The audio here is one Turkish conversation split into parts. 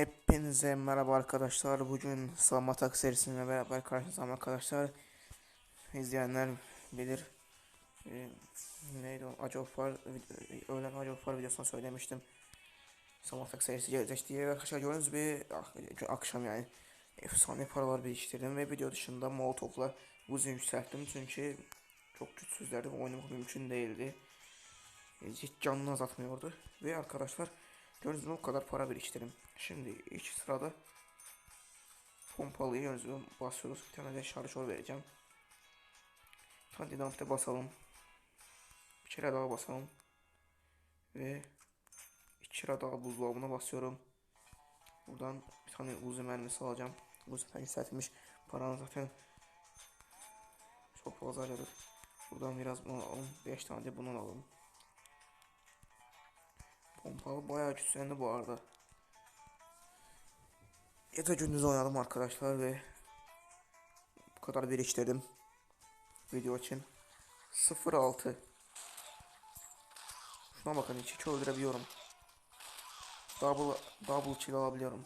Hepinize merhaba arkadaşlar. Bugün Salma Tak serisiyle beraber karşınızdayım arkadaşlar. İzleyenler bilir. Ee, neydi o? Acofar, öğlen Acofar videosunda söylemiştim. Salma Tak serisi gelecek diye arkadaşlar gördüğünüz gibi ak- akşam yani efsane paralar biriktirdim ve video dışında Molotov'la uzun yükselttim çünkü çok güçsüzlerdi ve oynamak mümkün değildi. E, Hiç canını azaltmıyordu ve arkadaşlar Gördüğünüz gibi o kadar para biriktirdim. Şimdi ilk sırada pompalıyı gördüğünüz basıyoruz. Bir tane de şarjör vereceğim. Bir tane dinamite basalım. Bir kere daha basalım. Ve iki kere daha buzdolabına basıyorum. Buradan bir tane uzun mermisi alacağım. Bu zaten yükseltilmiş. Paranı zaten çok fazla harcadık. Buradan biraz bunu alalım. 5 tane de bundan alalım. Pompalı bayağı güçlendi bu arada. Gece gündüz oynadım arkadaşlar ve bu kadar biriktirdim video için. 06 Şuna bakın hiç hiç öldürebiliyorum. Double double kill alabiliyorum.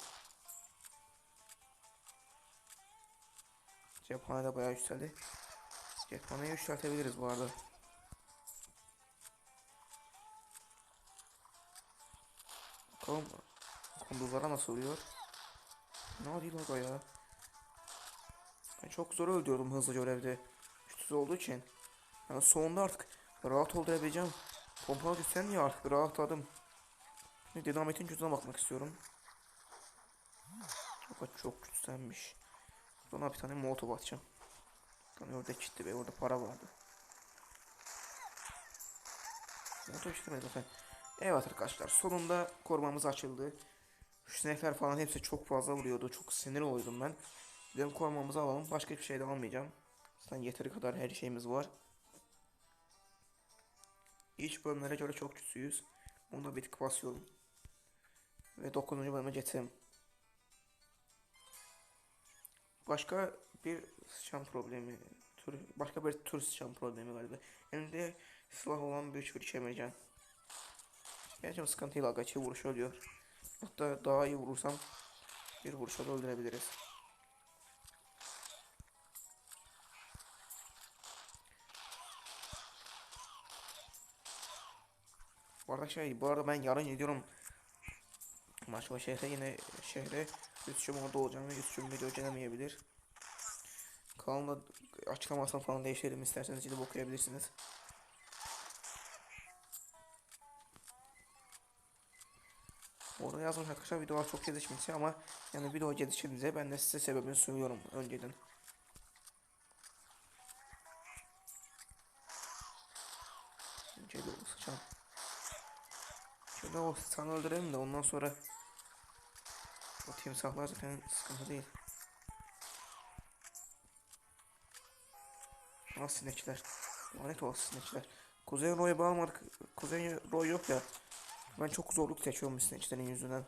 Cephane de bayağı yükseldi. Cephaneyi yükseltebiliriz bu arada. Bakalım kunduzlara nasıl oluyor? Ne değil orada ya? Ben çok zor öldürdüm hızlı görevde. Güçsüz olduğu için. Yani sonunda artık rahat öldürebileceğim. Pompalı düşsen ya artık rahatladım. Şimdi dinamitin gücüne bakmak istiyorum. Fakat çok güçlenmiş. Buna bir tane molotov atacağım. Tane ördek gitti be orada para vardı. Molotov çıkmadı zaten. Evet arkadaşlar sonunda korumamız açıldı. Şu sinekler falan hepsi çok fazla vuruyordu. Çok sinir oluyordum ben. Dedim korumamızı alalım. Başka bir şey de almayacağım. Zaten yeteri kadar her şeyimiz var. İç bölümlere göre çok güçlüyüz. Bunu da bir tık basıyorum. Ve 9. bölüme geçelim. Başka bir sıçan problemi. Tür, başka bir tür sıçan problemi galiba. Elinde silah olan bir çürü çevireceğim. Gerçekten sıkıntıyla agaçı vuruş oluyor. Hatta daha iyi vurursam bir vuruşa da öldürebiliriz. Bu arada şey, bu arada ben yarın gidiyorum. Maçva şehre yine şehre Yusuf'um orada olacağım ve Yusuf'um video gelemeyebilir. Kanalda açıklamasını falan değiştirelim isterseniz gidip okuyabilirsiniz. Orada yazmış arkadaşlar videolar çok gelişmişti ama yani video gelişince ben de size sebebini söylüyorum önceden. Önce bir o sıçan. Şöyle o sıçanı öldürelim de ondan sonra o timsahlar zaten sıkıntı değil. Al sinekçiler. Lanet olsun sinekçiler. Kuzey Roy'a bağlamadık. Kuzey Roy yok ya. Ben çok zorluk seçiyorum sinekçilerin yüzünden.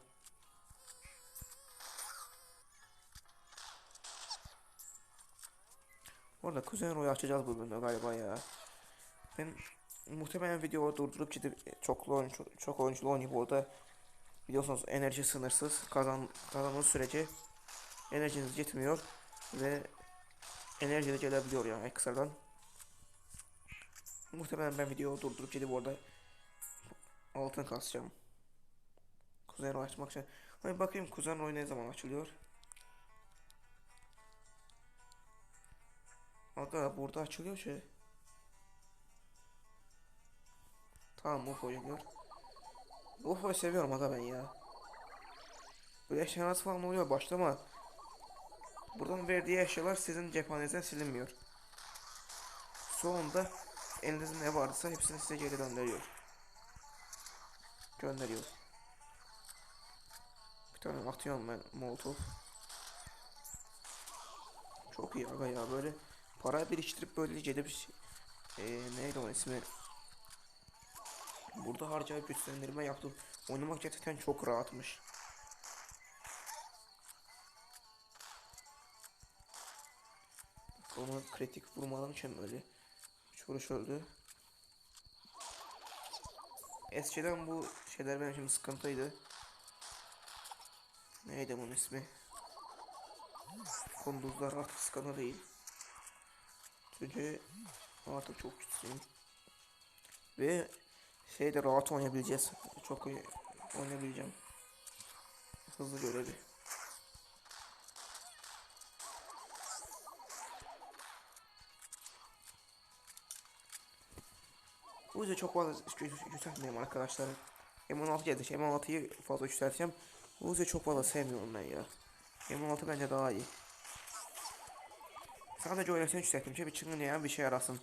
Orada Kuzey Roy'u açacağız bu bölümde galiba ya. Ben muhtemelen videoyu durdurup gidip çoklu oyun, çok, oyunculu oynayıp orada biliyorsunuz enerji sınırsız kazan kazandığınız sürece enerjiniz yetmiyor ve enerji de gelebiliyor yani ekstradan. Muhtemelen ben videoyu durdurup gidip orada altın kasacağım. Kuzen açmak için. Hadi bakayım Kuzen Roy ne zaman açılıyor? Aga burada açılıyor şey. Tamam UFO geliyor. UFO'yu seviyorum aga ben ya. Böyle eşyalar falan oluyor başlama. Buradan verdiği eşyalar sizin cephanenizden silinmiyor. Sonunda elinizde ne varsa hepsini size geri gönderiyor. Gönderiyor. Bir tane atıyorum ben molotov. Çok iyi aga ya böyle para biriktirip böyle gidip ee, neydi o ismi Burada harcayıp güçlendirme yaptım. Oynamak gerçekten çok rahatmış. Onu kritik vurmadan için böyle çoruş öldü. Eskiden bu şeyler benim için sıkıntıydı. Neydi bunun ismi? Kunduzlar artık skana değil. Çünkü artık çok güçlüyüm. Ve şeyde rahat oynayabileceğiz. Çok iyi oynayabileceğim. Hızlı görevi. Bu yüzden çok fazla yük- yükseltmiyorum arkadaşlar. M16 geldi. M16'yı fazla yükselteceğim. Yüzden çok fazla sevmiyorum ben ya. M16 bence daha iyi. Sadece oynasını yükselttim. Ki bir çıngayan bir şey yarasın.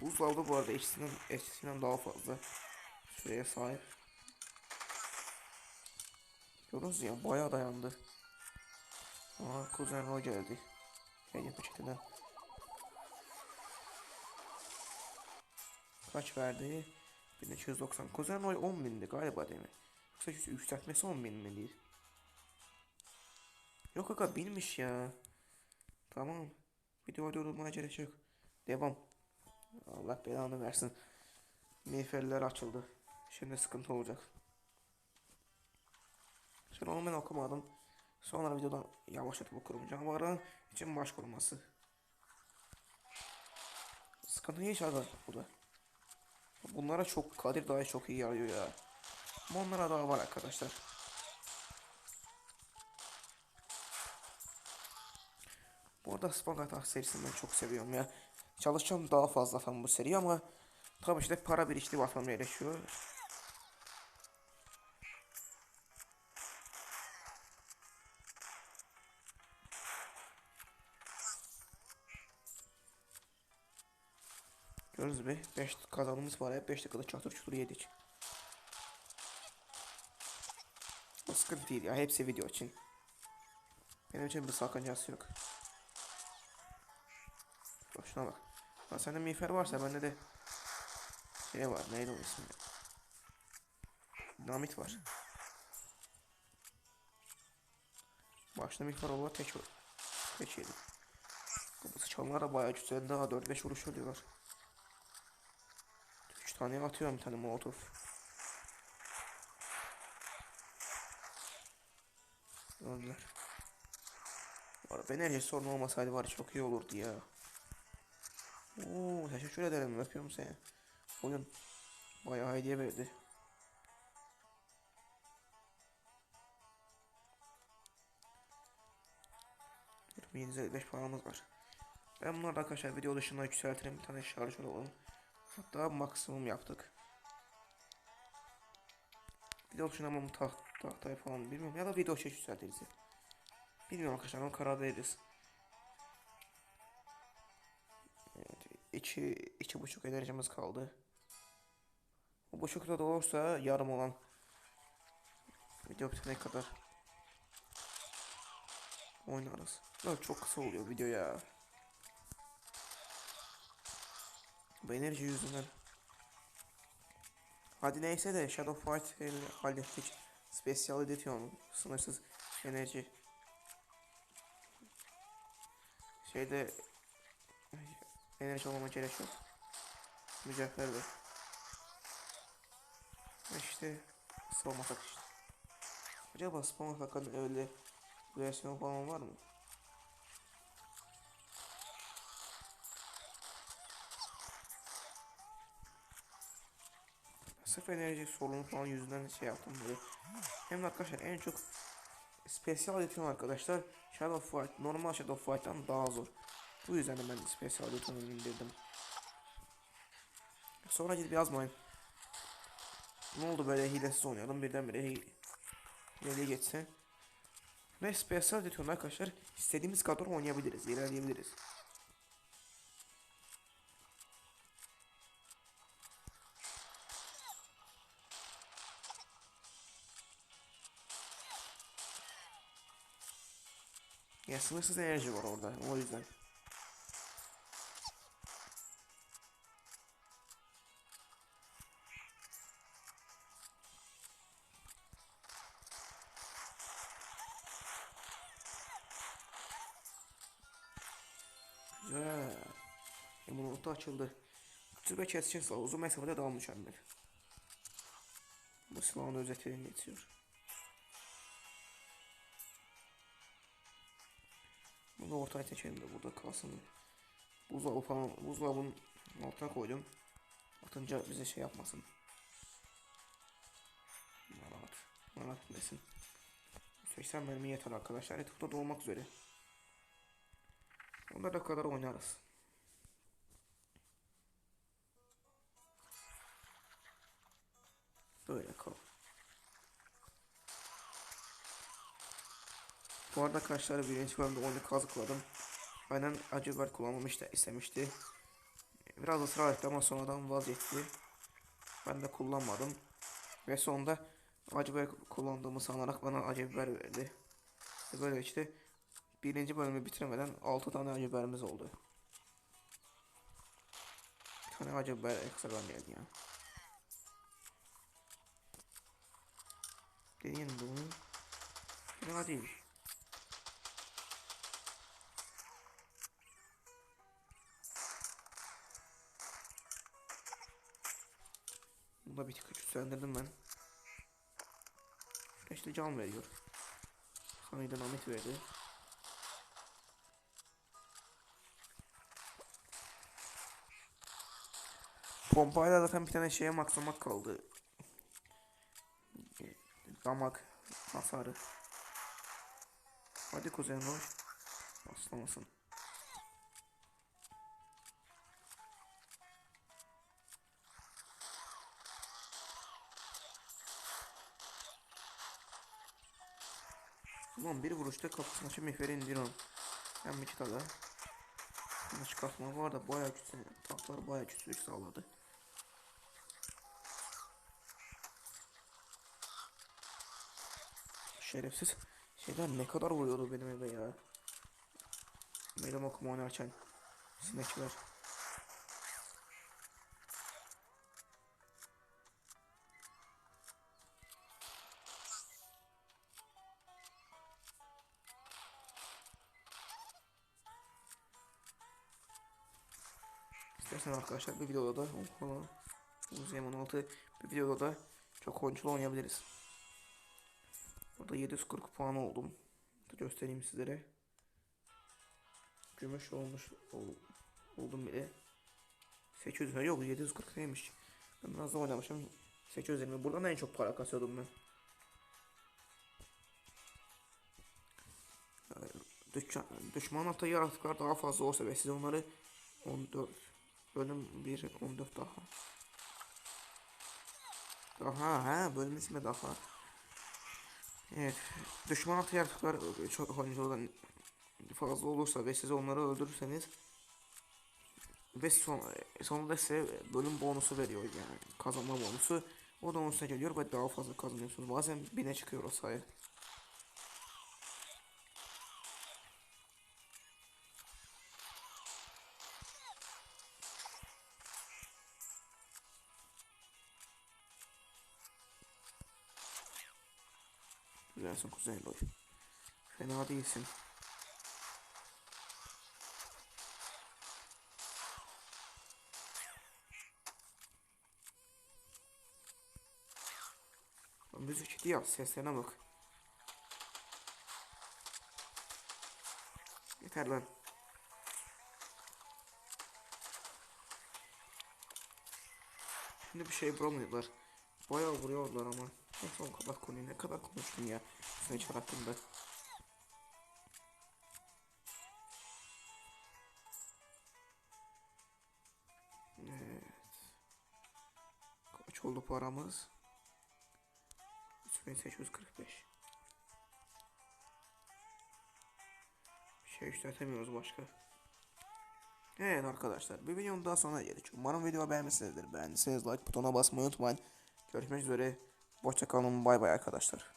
Buzdolabı bu arada eskisinden, eskisinden daha fazla süreye sahip. Görüyorsunuz ya bayağı dayandı. Aa kuzen o geldi. Gel yapı çetinden. Kaç verdi? 1290. Kuzen oy 10 bindi galiba değil mi? Yoksa yükseltmesi 10 bin mi değil? Yok aga binmiş ya. Tamam. Video durmaya gerek yok. Devam. Allah belanı versin. Miğferler açıldı. Şimdi sıkıntı olacak. Şimdi onu ben okumadım. Sonra videoda yavaşlatıp okurum. Canavarın için baş koruması. Sıkıntı hiç aga bu da. Bunlara çok Kadir daha çok iyi yarıyor ya. Ama onlara daha var arkadaşlar. Bu arada Spawn Attack serisini ben çok seviyorum ya. Çalışacağım daha fazla falan bu seri ama tabii işte para birikti atmam gerekiyor. Gördünüz mü? 5 kazanımız var hep 5 dakikada çatır çutur yedik. O sıkıntı değil ya hepsi video için. Benim için bir sakıncası yok. Bak bak. Ha sende miğfer varsa bende de şey var neydi o ismi? Dinamit var. Başta miğfer olan tek tek yedi. Bu sıçanlar da bayağı güzel daha 4-5 vuruş oluyorlar. 3 tane atıyorum bir tane molotof. Öldüler. Arada enerji sorunu olmasaydı var çok iyi olurdu ya. Oo, teşekkür ederim. Öpüyorum seni. Oyun bayağı hediye verdi. beş paramız var. Ben bunları da arkadaşlar video dışında yükseltirim. Bir tane şarjör alalım. Hatta maksimum yaptık. Video ama taht, tahtaya falan bilmiyorum. Ya da video şey yükseltiriz. Bilmiyorum arkadaşlar ama karar veririz. Evet, iki, iki buçuk enerjimiz kaldı. O buçukta da olursa yarım olan video bitene kadar oynarız. Ya çok kısa oluyor video ya. Bu enerji yüzünden. Hadi neyse de Shadow Fight hallettik. Special Edition sınırsız enerji. Şeyde enerji olmama gerek yok. Mücevherle. İşte savunmasak işte. Acaba spawn atakın öyle versiyon falan var mı? Sırf enerji sorunu falan yüzünden şey yaptım böyle. Hem arkadaşlar en çok Special Edition arkadaşlar Shadow Fight normal Shadow Fight'tan daha zor. Bu yüzden de ben Special Edition'ı indirdim. Sonra gidip yazmayın. Ne oldu böyle hilesiz oynayalım birdenbire hi hileli geçse. Ve Special Edition arkadaşlar istediğimiz kadar oynayabiliriz, ilerleyebiliriz. Ya sınırsız enerji var orada o yüzden. Güzel. Emunotu açıldı. Küçük ve silah uzun mesafede daha mükemmel. Bu silahın özetlerini geçiyor. Bunu ortaya seçelim de burada kalsın. Buzdolabı falan buzdolabının altına koydum. Atınca bize şey yapmasın. Rahat. Rahat etmesin. 80 mermi yeter arkadaşlar. Etrafta dolmak üzere. Onlara kadar oynarız. Böyle kal. Bu arada arkadaşlar birinci bölümde oyunu kazıkladım. Aynen acı biber kullanmamı işte istemişti. Biraz ısrar etti ama sonradan vazgeçti. Ben de kullanmadım. Ve sonunda acı kullandığımı sanarak bana acı verdi. Ve böyle işte birinci bölümü bitiremeden 6 tane acı oldu. Bir tane acı ekstradan geldi yani. Deneyelim bunu. Fena değil. Bunu da bir tık güçlendirdim ben. İşte can veriyor. Sana dinamit verdi. Pompayla zaten bir tane şeye maksamak kaldı. Damak hasarı. Hadi kuzen hoş. Aslamasın. Ulan bir vuruşta kapısını açıp mihveri indiriyorum. Hem bir çıkardı. Bunu çıkartma var da bayağı güçlü. Tahtlar bayağı güçlülük sağladı. Şerefsiz şeyler ne kadar vuruyordu benim eve ya. Meydan okuma oynarken. Sinekler. İstersen arkadaşlar bir videoda da Museum 16 bir videoda da çok oyunculu oynayabiliriz. Burada 740 puan oldum. Göstereyim sizlere. Gümüş olmuş ol, oldum bile. 800 yok 740 neymiş. Ben biraz da oynamışım. 820 buradan en çok para kasıyordum ben. Ee, Düşman, düşman hatta daha fazla olsa ve siz onları 14 bölüm 1 14 daha. Daha ha bölüm ismi daha. Evet. Düşman atı yaratıklar çok oyunculardan fazla olursa ve siz onları öldürürseniz ve son, sonunda size bölüm bonusu veriyor yani kazanma bonusu. O da onun üstüne geliyor ve daha fazla kazanıyorsunuz. Bazen bine çıkıyor o sayı. Güzelsin Kuzey Loy. Fena değilsin. Müzik ciddi ya seslerine bak. Yeter lan. Şimdi bir şey bulamıyorlar. Bayağı vuruyorlar ama. O kadar konuyu ne kadar konuştum ya. Snatcher hakkında. Evet. Kaç oldu paramız? 3845. Bir şey yükseltemiyoruz başka. Evet arkadaşlar bir videonun daha sonuna geldik. Umarım video beğenmişsinizdir. Beğendiyseniz like butonuna basmayı unutmayın. Görüşmek üzere. Hoşçakalın. Bay bay arkadaşlar.